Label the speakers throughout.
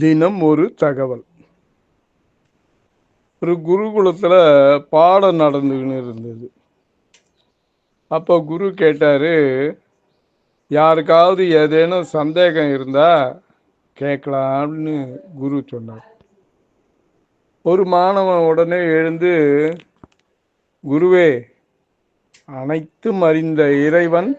Speaker 1: தினம் ஒரு தகவல். ஒரு குருகுலத்தில் பாடம் நடந்துக்கின்னு இருந்தது. அப்போ குரு கேட்டார் யாருக்காவது ஏதேனும் சந்தேகம் இருந்தால் கேட்கலாம்னு குரு சொன்னார். ஒரு மாணவன் உடனே எழுந்து குருவே அனைத்தும் அறிந்த இறைவன்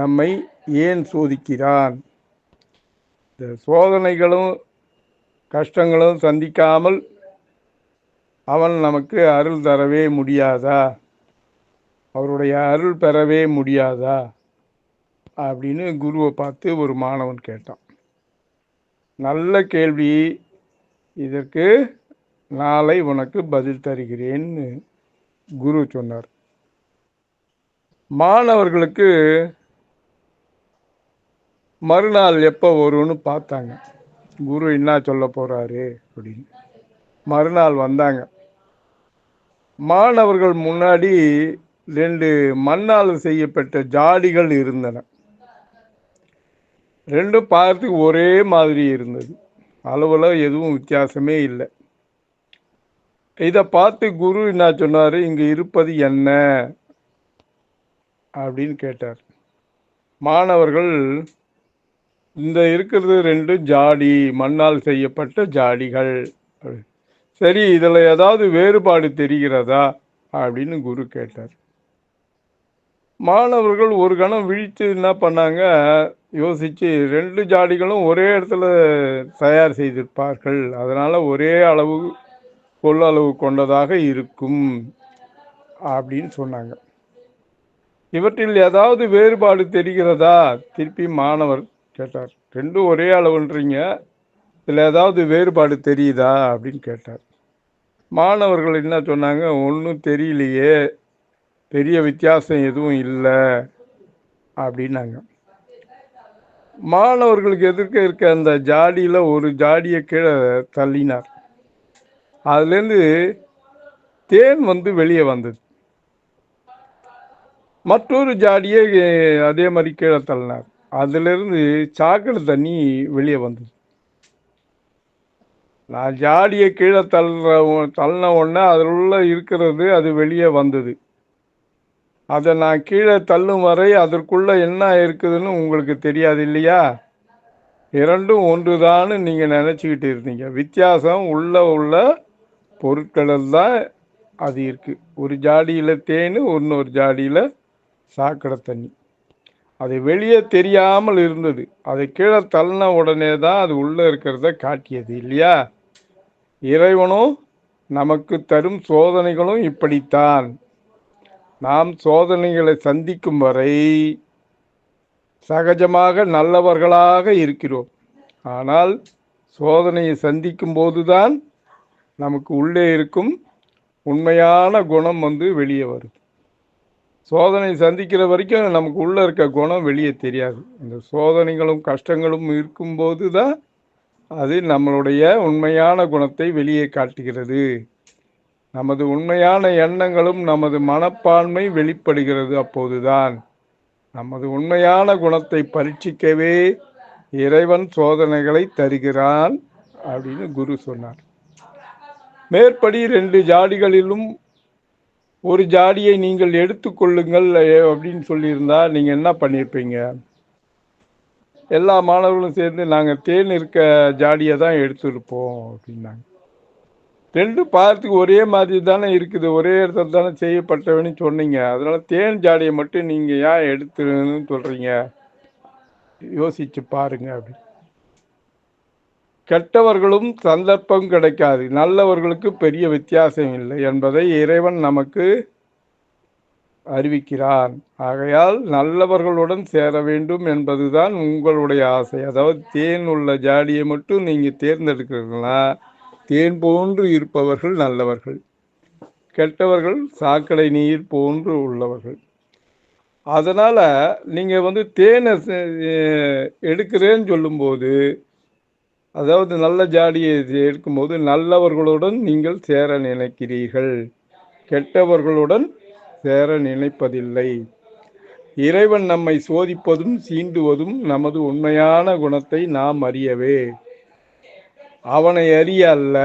Speaker 1: நம்மை ஏன் சோதிக்கிறான்? இந்த சோதனைகளும் கஷ்டங்களும் சந்திக்காமல் அவன் நமக்கு அருள் தரவே முடியாதா? அவருடைய அருள் பெறவே முடியாதா? அப்படின்னு குருவை பார்த்து ஒரு மாணவன் கேட்டான். நல்ல கேள்வி. இதற்கு நாளை உனக்கு பதில் தருகிறேன்னு குரு சொன்னார். மாணவர்களுக்கு மறுநாள் எப்போ வரும்னு பார்த்தாங்க. குரு என்ன சொல்ல போறாரு அப்படின்னு. மறுநாள் வந்தாங்க. மாணவர்கள் முன்னாடி ரெண்டு மண்ணால் செய்யப்பட்ட ஜாடிகள் இருந்தன. ரெண்டும் பார்த்து ஒரே மாதிரி இருந்தது. அளவில் எதுவும் வித்தியாசமே இல்லை. இதை பார்த்து குரு என்ன சொன்னார்? இங்கே இருப்பது என்ன? அப்படின்னு கேட்டார். மாணவர்கள் இந்த இருக்கிறது ரெண்டு ஜாடி மண்ணால் செய்யப்பட்ட ஜாடிகள் சரி இதில் ஏதாவது வேறுபாடு தெரிகிறதா? அப்படின்னு குரு கேட்டார். மாணவர்கள் ஒரு கணம் விழித்து என்ன பண்ணாங்க? யோசித்து ரெண்டு ஜாடிகளும் ஒரே இடத்துல தயார் செய்திருப்பார்கள். அதனால் ஒரே அளவு கொள்ளளவு கொண்டதாக இருக்கும் அப்படின்னு சொன்னாங்க. இவற்றில் ஏதாவது வேறுபாடு தெரிகிறதா? திருப்பி மாணவர் கேட்டார். ரெண்டும் ஒரே அளவுன்றீங்க. இதில் ஏதாவது வேறுபாடு தெரியுதா? அப்படின்னு கேட்டார். மாணவர்கள் என்ன சொன்னாங்க? ஒன்றும் தெரியலையே. பெரிய வித்தியாசம் எதுவும் இல்லை. அப்படின்னாங்க. மாணவர்களுக்கு எதிர்க்க இருக்க அந்த ஜாடியில் ஒரு ஜாடியை கீழே தள்ளினார். அதுலேருந்து தேன் வந்து வெளியே வந்தது. மற்றொரு ஜாடியை அதே மாதிரி கீழே தள்ளினார். அதிலிருந்து சாக்கடை தண்ணி வெளியே வந்தது. நான் ஜாடியை கீழே தள்ளுற தள்ளின உடனே அதில் உள்ள இருக்கிறது அது வெளியே வந்தது. அதை நான் கீழே தள்ளும் வரை அதற்குள்ளே என்ன இருக்குதுன்னு உங்களுக்கு தெரியாது இல்லையா? இரண்டும் ஒன்றுதான்னு நீங்கள் நினச்சிக்கிட்டு இருந்தீங்க. வித்தியாசம் உள்ள உள்ள பொருட்களில் தான் அது இருக்குது ஒரு ஜாடியில் தேன் இன்னொரு ஜாடியில் சாக்கடை தண்ணி. அது வெளியே தெரியாமல் இருந்தது. அதை கீழே தள்ளின உடனே தான் அது உள்ளே இருக்கிறத காட்டியது இல்லையா? இறைவனும் நமக்கு தரும் சோதனைகளும் இப்படித்தான். நாம் சோதனைகளை சந்திக்கும் வரை சகஜமாக நல்லவர்களாக இருக்கிறோம். ஆனால் சோதனையை சந்திக்கும் போதுதான் நமக்கு உள்ளே இருக்கும் உண்மையான குணம் வந்து வெளியே வரும் சோதனை சந்திக்கிற வரைக்கும் நமக்கு உள்ளே இருக்க குணம் வெளியே தெரியாது. இந்த சோதனைகளும் கஷ்டங்களும் இருக்கும்போது தான் அது நம்மளுடைய உண்மையான குணத்தை வெளியே காட்டுகிறது. நமது உண்மையான எண்ணங்களும் நமது மனப்பான்மை வெளிப்படுகிறது அப்போதுதான். நமது உண்மையான குணத்தை பரீட்சிக்கவே இறைவன் சோதனைகளை தருகிறான் அப்படின்னு குரு சொன்னார். மேற்படி ரெண்டு ஜாடிகளிலும் ஒரு ஜாடியை நீங்கள் எடுத்துக்கொள்ளுங்கள் அப்படின்னு சொல்லியிருந்தா நீங்கள் என்ன பண்ணியிருப்பீங்க? எல்லா மாணவர்களும் சேர்ந்து நாங்கள் தேன் இருக்க ஜாடியை தான் எடுத்துருப்போம் அப்படின்னாங்க. ரெண்டு பார்த்துக்கு ஒரே மாதிரி தானே இருக்குது ஒரே இடத்துல தானே செய்யப்பட்டவன்னு சொன்னீங்க. அதனால தேன் ஜாடியை மட்டும் நீங்கள் ஏன் எடுத்துன்னு சொல்கிறீங்க யோசிச்சு பாருங்க அப்படி. கெட்டவர்களும் சந்தர்ப்பம் கிடைக்காது. நல்லவர்களுக்கு பெரிய வித்தியாசம் இல்லை என்பதை இறைவன் நமக்கு அறிவிக்கிறான். ஆகையால் நல்லவர்களுடன் சேர வேண்டும் என்பதுதான் உங்களுடைய ஆசை. அதாவது தேன் உள்ள ஜாடியை மட்டும் நீங்கள் தேர்ந்தெடுக்கிறீங்களா? தேன் போன்று இருப்பவர்கள் நல்லவர்கள். கெட்டவர்கள் சாக்கடை நீர் போன்று உள்ளவர்கள். அதனால் நீங்கள் வந்து தேனை எடுக்கிறேன்னு சொல்லும்போது அதாவது நல்ல ஜாடியை எடுக்கும்போது நல்லவர்களுடன் நீங்கள் சேர நினைக்கிறீர்கள். கெட்டவர்களுடன் சேர நினைப்பதில்லை. இறைவன் நம்மை சோதிப்பதும் சீண்டுவதும் நமது உண்மையான குணத்தை நாம் அறியவே. அவனை அறிய அல்ல.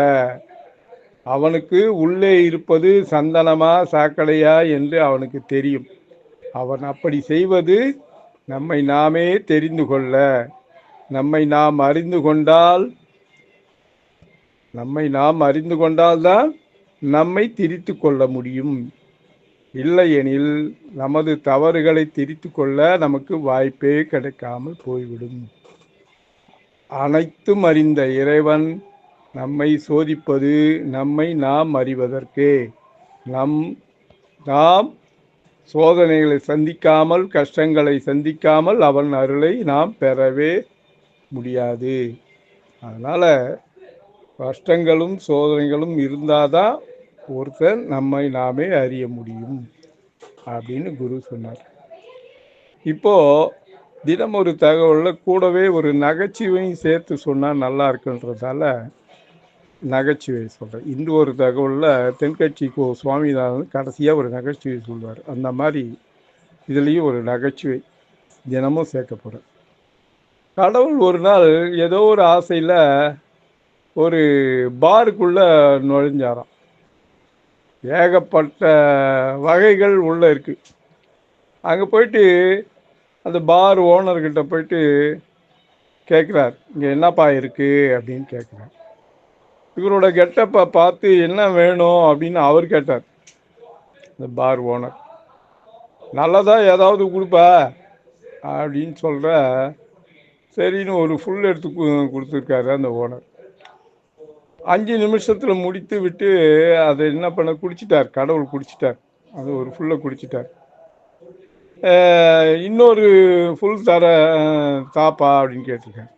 Speaker 1: அவனுக்கு உள்ளே இருப்பது சந்தனமா சாக்கடையா என்று அவனுக்கு தெரியும். அவன் அப்படி செய்வது நம்மை நாமே தெரிந்து கொள்ள. நம்மை நாம் அறிந்து கொண்டால் நம்மை நாம் அறிந்து கொண்டால்தான் நம்மை திரித்து கொள்ள முடியும். இல்லையெனில் நமது தவறுகளை திரித்து கொள்ள நமக்கு வாய்ப்பே கிடைக்காமல் போய்விடும். அனைத்தும் அறிந்த இறைவன் நம்மை சோதிப்பது நம்மை நாம் அறிவதற்கே. நம் நாம் சோதனைகளை சந்திக்காமல் கஷ்டங்களை சந்திக்காமல் அவன் அருளை நாம் பெறவே முடியாது. அதனால் கஷ்டங்களும் சோதனைகளும் இருந்தாதான் ஒருத்தர் நம்மை நாமே அறிய முடியும் அப்படின்னு குரு சொன்னார். இப்போது தினம் ஒரு தகவலில் கூடவே ஒரு நகைச்சுவையும் சேர்த்து சொன்னால் நல்லா இருக்குன்றதால நகைச்சுவை சொல்கிறேன் இந்த ஒரு தகவலில் தென்கட்சி கோ சுவாமிநாதன் கடைசியாக ஒரு நகைச்சுவை சொல்வார். அந்த மாதிரி இதுலேயும் ஒரு நகைச்சுவை தினமும் சேர்க்க போகிறேன் கடவுள் ஒரு நாள் ஏதோ ஒரு ஆசையில் ஒரு பாருக்குள்ளே நுழைஞ்சாராம். ஏகப்பட்ட வகைகள் உள்ளே இருக்குது அங்கே போயிட்டு அந்த பார் ஓனர்கிட்ட போயிட்டு கேட்குறார் இங்கே என்னப்பா இருக்குது அப்படின்னு கேட்குறார் இவரோட கெட்டப்பை பார்த்து என்ன வேணும் அப்படின்னு அவர் கேட்டார். இந்த பார் ஓனர் நல்லதாக ஏதாவது கொடுப்பா அப்படின்னு சொல்கிற சரின்னு ஒரு ஃபுல் எடுத்து கொடுத்துருக்காரு அந்த ஓனர் அஞ்சு நிமிஷத்தில் முடித்து விட்டு அதை என்ன பண்ண குடிச்சிட்டார் கடவுள் குடிச்சிட்டார். அது ஒரு ஃபுல்லை குடிச்சிட்டார். இன்னொரு ஃபுல் தர தாப்பா அப்படின்னு கேட்டிருக்கேன்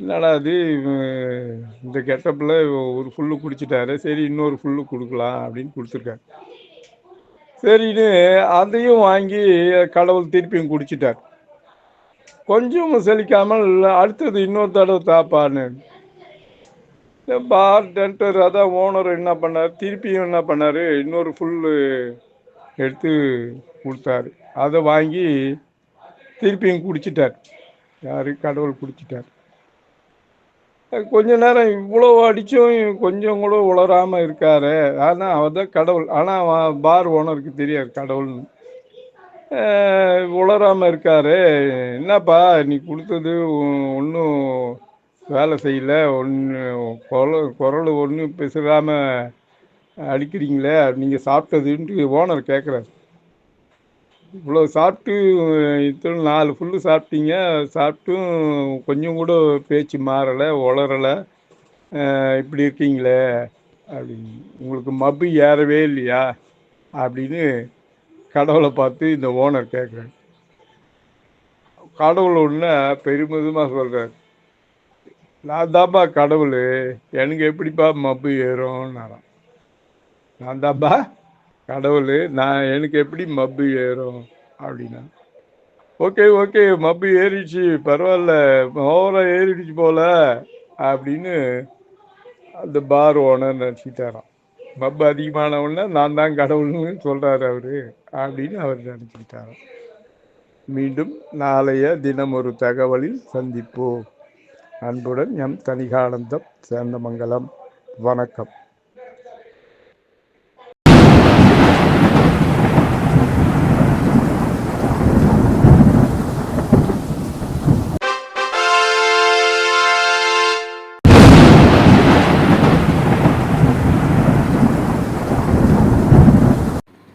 Speaker 1: என்னடா அது இந்த கெட்டப்பில் ஒரு ஃபுல்லு குடிச்சிட்டாரு. சரி இன்னொரு ஃபுல்லு கொடுக்கலாம் அப்படின்னு கொடுத்துருக்காரு. சரின்னு அதையும் வாங்கி கடவுள் திருப்பியும் குடிச்சிட்டார். கொஞ்சம் செலிக்காமல் அடுத்தது இன்னொரு தடவை தாப்பான்னு. பார் டென்டர் அதான் ஓனர் என்ன பண்ணார் திருப்பியும் என்ன பண்ணார் இன்னொரு ஃபுல்லு எடுத்து கொடுத்தாரு. அதை வாங்கி திருப்பியும் குடிச்சிட்டார். யார்? கடவுள் குடிச்சிட்டார். கொஞ்ச நேரம் இவ்வளோ அடித்தும் கொஞ்சம் கூட உளராமல் இருக்காரு. ஆனால் அவர் தான் கடவுள் ஆனால் பார் ஓனருக்கு தெரியாது கடவுள்னு. உளராமல் உளராம இருக்காரு. என்னப்பா நீ கொடுத்தது ஒன்றும் வேலை செய்யல. ஒன்று குரல் குரல் ஒன்றும் பேசுறாம அடிக்கிறீங்களே. நீங்கள் சாப்பிட்டதுன்ட்டு ஓனர் கேட்குறாரு இவ்வளோ சாப்பிட்டு இத்தனை நாலு ஃபுல்லு சாப்பிட்டீங்க. சாப்பிட்டும் கொஞ்சம் கூட பேச்சு மாறலை உளரலை இப்படி இருக்கீங்களே. அப்படின்னு. உங்களுக்கு மப்பு ஏறவே இல்லையா? அப்படின்னு கடவுளை பார்த்து இந்த ஓனர் கேட்குறாரு கடவுள் ஒன்று பெருமிதமாக சொல்கிறார் நான் தான்ப்பா கடவுள். எனக்கு எப்படிப்பா மப்பு ஏறும் நான் தான்ப்பா கடவுள். நான் எனக்கு எப்படி மப்பு ஏறும்? அப்படின்னா ஓகே ஓகே. மப்பு ஏறிடுச்சு. பரவாயில்ல. ஓவராக ஏறிடுச்சு போல. அப்படின்னு அந்த பார் ஓனர் நினச்சிட்டாராம். மப்பு அதிகமான உடனே நான் தான் கடவுள்னு சொல்கிறாரு அவரு. அப்படின்னு அவர் நினச்சிக்கிட்டாராம் மீண்டும் நாளைய தினம் ஒரு தகவலில் சந்திப்போம். அன்புடன் எம் தனிகானந்தம் சேந்தமங்கலம். வணக்கம்.